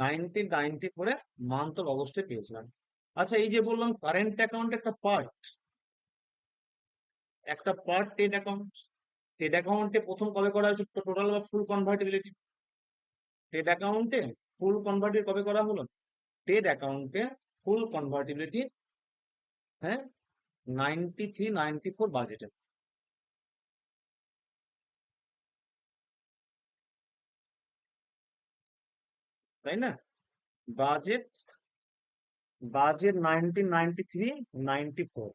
Nineteen ninety ফোরে month of অগস্টে পেয়েছিলাম। আচ্ছা এই যে বললাম কারেন্ট অ্যাকাউন্ট একটা পার্ট একটা পার্ট টেড অ্যাকাউন্ট টেড অ্যাকাউন্টে প্রথম কবে করা হয়েছে? টোটাল বা ফুল কনভার্টিবিলিটি টেড অ্যাকাউন্টে ফুল কনভার্টিবিলিটি কবে করা হলো? টেড অ্যাকাউন্টে ফুল কনভার্টিবিলিটি হ্যাঁ নাইনটি থ্রি নাইনটি ফোর বাজেটে তাই না? Budget budget nineteen ninety three ninety four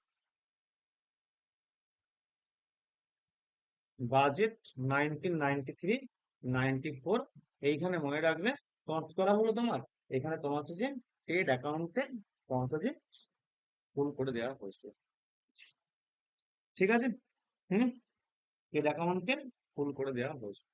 budget nineteen ninety three ninety four এইখানে মনে রাখবে তোমার করা হলো তোমার? এখানে তোমার হচ্ছে যে ট্রেড অ্যাকাউন্টে তোমার হচ্ছে ফুল করে দেওয়া হয়েছে। ঠিক আছে? হুম? ট্রেড অ্যাকাউন্টে ফুল করে দেওয়া হয়েছে।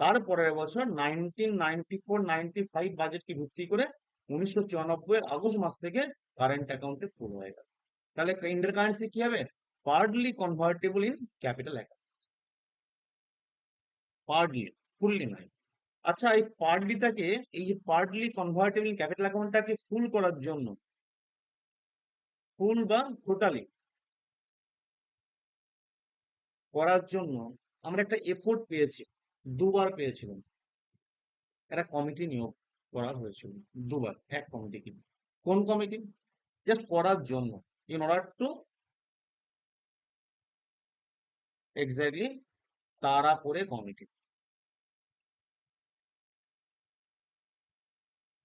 তারপরের বছর nineteen ninety four ninety five বাজেটকে ভিত্তি করে উনিশশো চুরানব্বই আগস্ট মাস থেকে কারেন্ট অ্যাকাউন্টে ফুল হয়ে গেল। তাহলে ইন্টার কারেন্সি কি হবে? Partly convertible in capital account partly fully নয় আচ্ছা এই পার্টলিটাকে এই যে পার্টলি কনভার্টেবল ক্যাপিটাল অ্যাকাউন্টটাকে ফুল করার জন্য ফুল বা টোটালি করার জন্য আমরা একটা এফোর্ট পেয়েছি। দুবার পেয়েছিলেন একটা কমিটি নিয়োগ করা হয়েছিল। দুবার, এক কমিটি কিন্তু কোন কমিটি জাস্ট করার জন্য in order to exactly Tarapore committee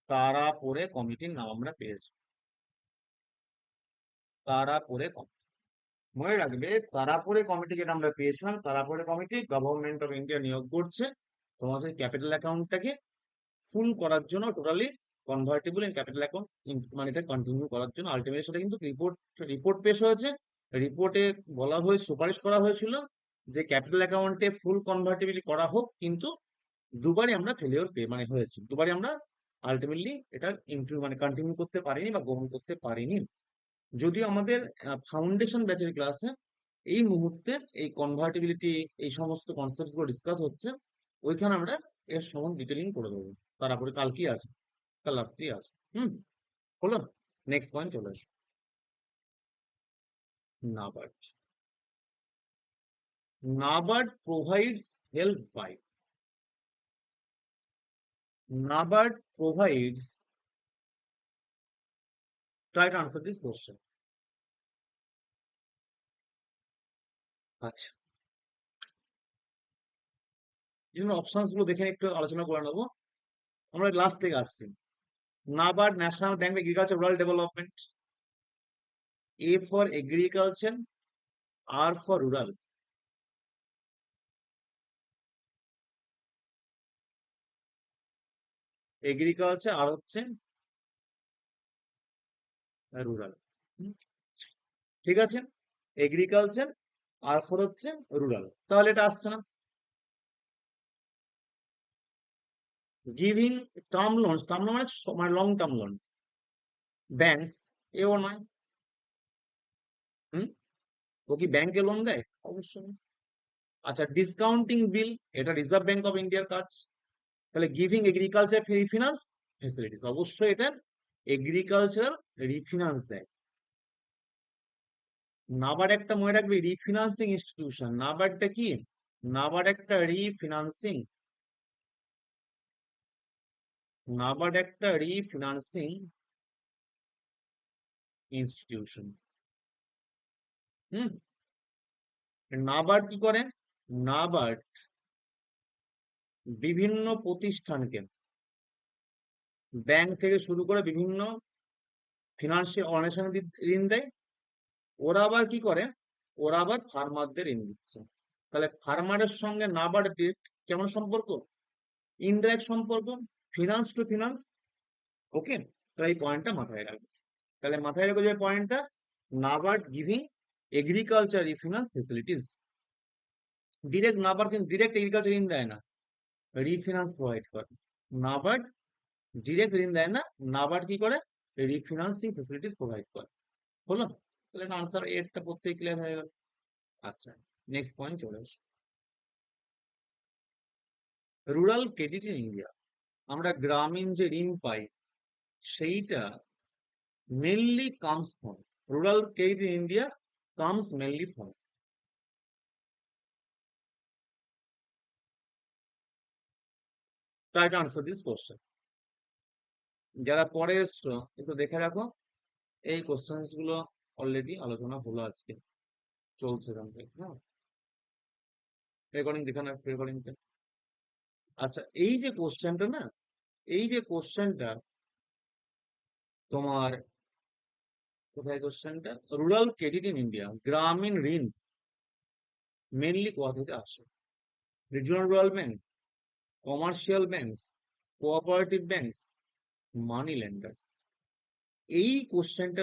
Tarapore কমিটির নাম আমরা পেয়েছি। তারাপুরে কমিটি মনে রাখবে, তারাপুরে কমিটি যেটা আমরা পেয়েছিলাম, Tarapore committee government of India নিয়োগ করছে। তোমাদের ক্যাপিটাল অ্যাকাউন্টটাকে ফুল করার জন্য totally convertible in capital account মানে এটা কন্টিনিউ করার জন্য। আলটিমেটলি সেটা কিন্তু রিপোর্ট রিপোর্ট পেশ হয়েছে। রিপোর্টে বলা হয়ে, সুপারিশ করা হয়েছিল যে ক্যাপিটাল অ্যাকাউন্টে ফুল কনভার্টেবিলিটি করা হোক, কিন্তু দুবারই আমরা ফেলিওর পে মানে হয়েছে। দুবারই আমরা আলটিমেটলি এটা ইমপ্রুভ মানে কন্টিনিউ করতে পারিনি বা গ্রহণ করতে পারিনি। যদিও আমাদের ফাউন্ডেশন ব্যাচের ক্লাসে এই মুহূর্তে এই কনভার্টিবিলিটি এই সমস্ত কনসেপ্টগুলো ডিসকাস হচ্ছে, ওইখানে আমরা এর সমান ডিটেলিং করে দেবো তারপরে কাল কি আছে, কাল রাত্রি আছে হুম, হলো নেক্সট পয়েন্ট চলে আসো NABARD. NABARD provides help by. NABARD provides. Try to answer this question. আচ্ছা। এই অপশনসগুলো দেখে একটু আলোচনা করে নেব। আমরা লাস্ট থেকে আসছি। NABARD national bank agriculture rural development A for agriculture, R for rural. Agriculture আর হচ্ছে রুরাল ঠিক আছে? এগ্রিকালচার আর ফর হচ্ছে রুরাল তাহলে এটা আসছে না। Giving term loan term loan মানে মানে লং টার্ম লোন ব্যাংকস এও নয়। হুম? ও কি ব্যাংকে লোন দেয়? অবশ্যই। আচ্ছা ডিসকাউন্টিং বিল এটা রিজার্ভ ব্যাংক অফ ইন্ডিয়ার কাজ। তাহলে গিভিং এগ্রিকালচার রিফিনান্স ফেসিলিটিস অবশ্যই এটা এগ্রিকালচার রিফিনান্স দেয়। নাবার্ড একটা মনে রাখবে রিফিনান্সিং ইনস্টিটিউশন নাবার্ডটা কি? নাবার্ড একটা রিফিনান্সিং নাবার্ড একটা রিফিনান্সিং ইনস্টিটিউশন হুম? নাবার্ড কি করে? নাবার্ড বিভিন্ন প্রতিষ্ঠানকে। ব্যাংক থেকে শুরু করে বিভিন্ন ফিনান্সিয়াল অর্গানাইজেশন ঋণ দেয়। ওরা আবার কি করে? ওরা আবার ফার্মারদের ঋণ দিচ্ছে। তাহলে ফার্মারের সঙ্গে নাবার্ড কেমন সম্পর্ক? ইনডাইরেক্ট সম্পর্ক? Finance to finance? ওকে? তাহলে এই পয়েন্টটা মাথায় রাখবে। তাহলে মাথায় রাখবে যে পয়েন্টটা NABARD giving agriculture refinance facilities. Direct NABARD কিন্তু ডিরেক্ট এগ্রিকালচার ঋণ দেয় না। রিফিনান্স প্রোভাইড করে। নাবার্ড ডিরেক্ট ঋণ দেয় না। নাবার্ড কি করে? রিফিনান্সিং ফেসিলিটিস প্রোভাইড করে। হলো? তাহলে আনসার এরটা প্রত্যেক ক্লিয়ার হয়ে গেল। আচ্ছা নেক্সট পয়েন্ট চলে আসো। রুরাল ক্রেডিট ইন ইন্ডিয়া আমরা গ্রামীণ যে ঋণ পাই, সেইটা mainly comes from rural credit in India comes mainly from try to answer this question যারা পরে এসছো, একটু দেখে রাখো। এই কোশ্চেন্সগুলো অলরেডি আলোচনা হলো আজকে। চলছে এখান হ্যাঁ। রেকর্ডিং দেখে না রেকর্ডিংটা আচ্ছা এই যে কোশ্চেনটা না, এই যে কোশ্চেনটা তোমার কোথায় কোশ্চেনটা রুরাল ক্রেডিট ইন ইন্ডিয়া গ্রামীণ ঋণ মেনলি কোথা থেকে আসে। Regional rural bank commercial banks cooperative banks money lenders এই কোশ্চেনটা